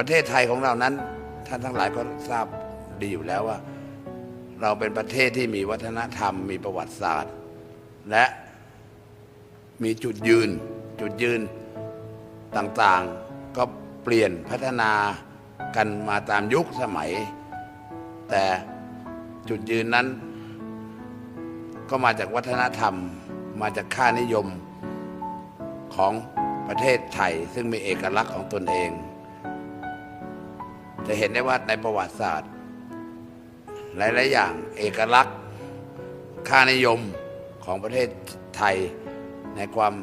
ประเทศไทยของเรานั้น ท่านทั้งหลายก็ทราบดีอยู่แล้วว่า เราเป็นประเทศที่มีวัฒนธรรม มีประวัติศาสตร์ และมีจุดยืน จุดยืนต่างๆ ก็เปลี่ยนพัฒนากันมาตามยุคสมัย แต่จุดยืนนั้น ก็มาจากวัฒนธรรม มาจากค่านิยมของประเทศไทย ซึ่งมีเอกลักษณ์ของตนเอง จะเห็นได้ว่าในประวัติศาสตร์ หลาย ๆ อย่างเอกลักษณ์ ค่านิยมของประเทศไทย ในความ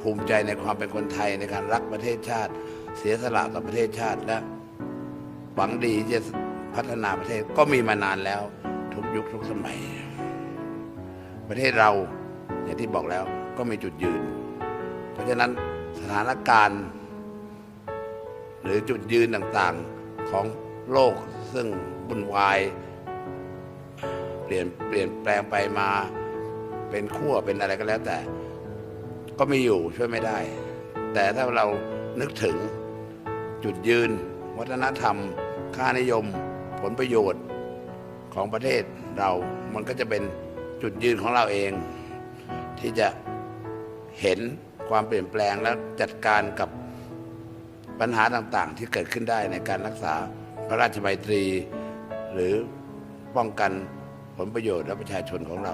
ภูมิใจในความเป็นคนไทยในการรักประเทศชาติ เสียสละต่อประเทศชาติและหวังดีจะพัฒนาประเทศก็มีมานานแล้ว ทุกยุคทุกสมัย ประเทศเราอย่างที่บอกแล้วก็มีจุดยืน เพราะฉะนั้นสถานการณ์ หรือจุดยืนต่างๆ ของโลกซึ่งวุ่นวาย เปลี่ยนเปลี่ยนแปลงไปมาเป็นขั้วเป็นอะไรก็แล้วแต่ ก็มีอยู่ช่วยไม่ได้ แต่ถ้าเรานึกถึงจุดยืน วัฒนธรรม ค่านิยม ผลประโยชน์ของประเทศเรา มันก็จะเป็นจุดยืนของเราเอง ที่จะเห็นความเปลี่ยนแปลงและจัดการกับ ปัญหาต่างๆ ที่เกิดขึ้นได้ในการรักษาพระราชบัยตรี หรือป้องกันผลประโยชน์และประชาชนของเรา